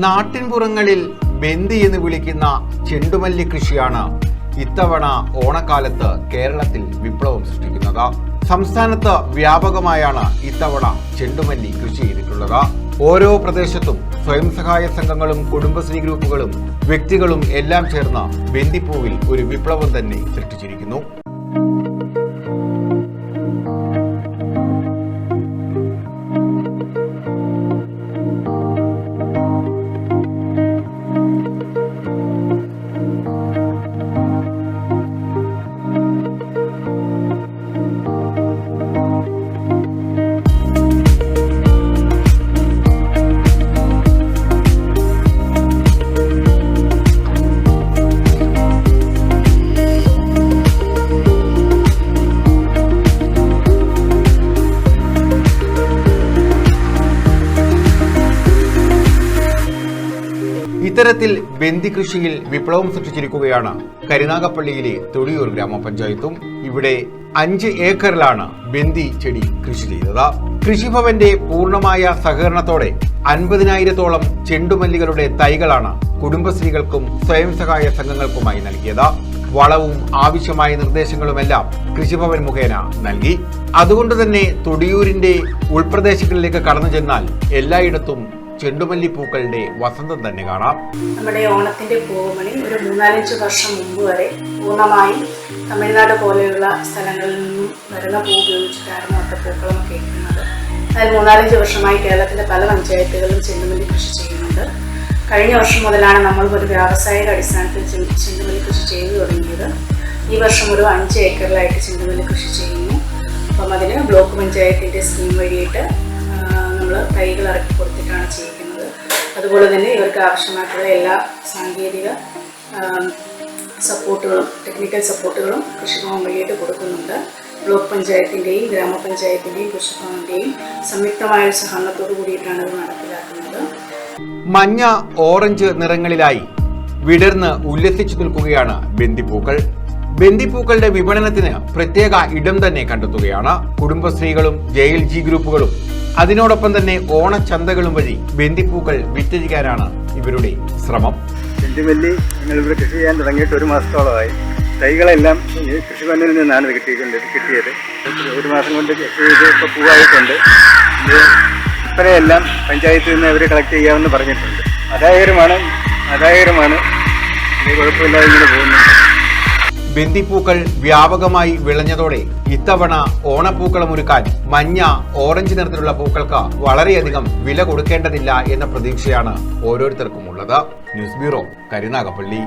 നാട്ടിൻപുറങ്ങളിൽ ബന്ദി എന്ന് വിളിക്കുന്ന ചെണ്ടുമല്ലി കൃഷിയാണ് ഇത്തവണ ഓണക്കാലത്ത് കേരളത്തിൽ വിപ്ലവം സൃഷ്ടിക്കുന്നത്. സംസ്ഥാനത്ത് വ്യാപകമായാണ് ഇത്തവണ ചെണ്ടുമല്ലി കൃഷി ചെയ്തിട്ടുള്ളത്. ഓരോ പ്രദേശത്തും സ്വയം സഹായ സംഘങ്ങളും കുടുംബശ്രീ ഗ്രൂപ്പുകളും വ്യക്തികളും എല്ലാം ചേർന്ന് ബന്ദിപ്പൂവിൽ ഒരു വിപ്ലവം തന്നെ സൃഷ്ടിച്ചിരിക്കുന്നു. ഇത്തരത്തിൽ ബന്ദികൃഷിയിൽ വിപ്ലവം സൃഷ്ടിച്ചിരിക്കുകയാണ്. കരുനാഗപ്പള്ളിയിലെ തൊടിയൂർ ഗ്രാമപഞ്ചായത്തും ഇവിടെ അഞ്ച് ഏക്കറിലാണ് ബന്ദി ചെടി കൃഷി ചെയ്തത്. കൃഷിഭവന്റെ പൂർണമായ സഹകരണത്തോടെ അൻപതിനായിരത്തോളം ചെണ്ടുമല്ലികളുടെ തൈകളാണ് കുടുംബശ്രീകൾക്കും സ്വയം സഹായ സംഘങ്ങൾക്കുമായി നൽകിയത്. വളവും ആവശ്യമായ നിർദ്ദേശങ്ങളുമെല്ലാം കൃഷിഭവൻ മുഖേന നൽകി. അതുകൊണ്ട് തന്നെ തൊടിയൂരിന്റെ ഉൾപ്രദേശങ്ങളിലേക്ക് കടന്നു ചെന്നാൽ എല്ലായിടത്തും ചെണ്ടുമല്ലിപ്പൂക്കളുടെ വസന്തം തന്നെ കാണാം. നമ്മുടെ ഓണത്തിന്റെ പൂവമണി ഒരു മൂന്നാലഞ്ച് വർഷം മുമ്പ് വരെ പൂർണമായും തമിഴ്നാട് പോലെയുള്ള സ്ഥലങ്ങളിൽ നിന്നും വരുന്ന പൂ ഉപയോഗിച്ചിട്ടായിരുന്നു അത്തപ്പൂക്കളമൊക്കെ ഇരിക്കുന്നത്. അതിൽ മൂന്നാലഞ്ച് വർഷമായി കേരളത്തിലെ പല പഞ്ചായത്തുകളിലും ചെണ്ടുമല്ലി കൃഷി ചെയ്യുന്നുണ്ട്. കഴിഞ്ഞ വർഷം മുതലാണ് നമ്മൾ ഒരു വ്യാവസായിക അടിസ്ഥാനത്തിൽ ചെണ്ടുമല്ലി കൃഷി ചെയ്തു തുടങ്ങിയത്. ഈ വർഷം ഒരു അഞ്ച് ഏക്കറിലായിട്ട് ചെണ്ടുമല്ലി കൃഷി ചെയ്യുന്നു. അപ്പം അതിന് ബ്ലോക്ക് പഞ്ചായത്തിന്റെ സ്കീം വഴിയിട്ട് നമ്മൾ തൈകൾ ഇറക്കി ചെയ്യിക്കുന്നത് അതുപോലെ തന്നെ ഇവർക്ക് ആവശ്യമായിട്ടുള്ള എല്ലാ സാങ്കേതിക സപ്പോർട്ടുകളും ടെക്നിക്കൽ സപ്പോർട്ടുകളും കൃഷിഭവൻ വഴിയായിട്ട് കൊടുക്കുന്നുണ്ട്. ബ്ലോക്ക് പഞ്ചായത്തിന്റെയും ഗ്രാമപഞ്ചായത്തിന്റെയും കൃഷിഭവന്റെയും സംയുക്തമായ ഒരു സഹകരണത്തോടു കൂടിയിട്ടാണ് ഇത് നടപ്പിലാക്കുന്നത്. മഞ്ഞ ഓറഞ്ച് നിറങ്ങളിലായി വിടർന്ന് ഉല്ലസിച്ചു നിൽക്കുകയാണ് ബന്ദിപ്പൂക്കൾ. ബന്ദിപ്പൂക്കളുടെ വിപണനത്തിന് പ്രത്യേക ഇടം തന്നെ കണ്ടെത്തുകയാണ് കുടുംബശ്രീകളും ജെ എൽ ജി ഗ്രൂപ്പുകളും. അതിനോടൊപ്പം തന്നെ ഓണച്ചന്തകളും വഴി ബന്ദിപ്പൂക്കൾ വിറ്റഴിക്കാനാണ് ഇവരുടെ ശ്രമം. ചെണ്ടുമല്ലി ഞങ്ങളിവിടെ കൃഷി ചെയ്യാൻ തുടങ്ങിയിട്ട് ഒരു മാസത്തോളമായി. തൈകളെല്ലാം കൃഷിഭവനിൽ നിന്നാണ് കിട്ടിയിട്ടുണ്ട് കിട്ടിയത്. ഒരു മാസം കൊണ്ട് കൃഷി ചെയ്ത് ഇപ്പോൾ പൂവായിട്ടുണ്ട്. ഇത് ഇത്രയെല്ലാം പഞ്ചായത്തിൽ നിന്ന് അവർ കളക്ട് ചെയ്യാമെന്ന് പറഞ്ഞിട്ടുണ്ട്. അതായകരമാണ് അതായകരമാണ് കുഴപ്പമില്ലാതെ ഇങ്ങനെ പോകുന്നുണ്ട്. ബന്ദിപ്പൂക്കൾ വ്യാപകമായി വിളഞ്ഞതോടെ ഇത്തവണ ഓണപ്പൂക്കളമൊരുക്കാൻ മഞ്ഞ ഓറഞ്ച് നിറത്തിലുള്ള പൂക്കൾക്ക് വളരെയധികം വില കൊടുക്കേണ്ടതില്ല എന്ന പ്രതീക്ഷയാണ് ഓരോരുത്തർക്കും ഉള്ളത് ന്യൂസ് ബ്യൂറോ കരുനാഗപ്പള്ളി.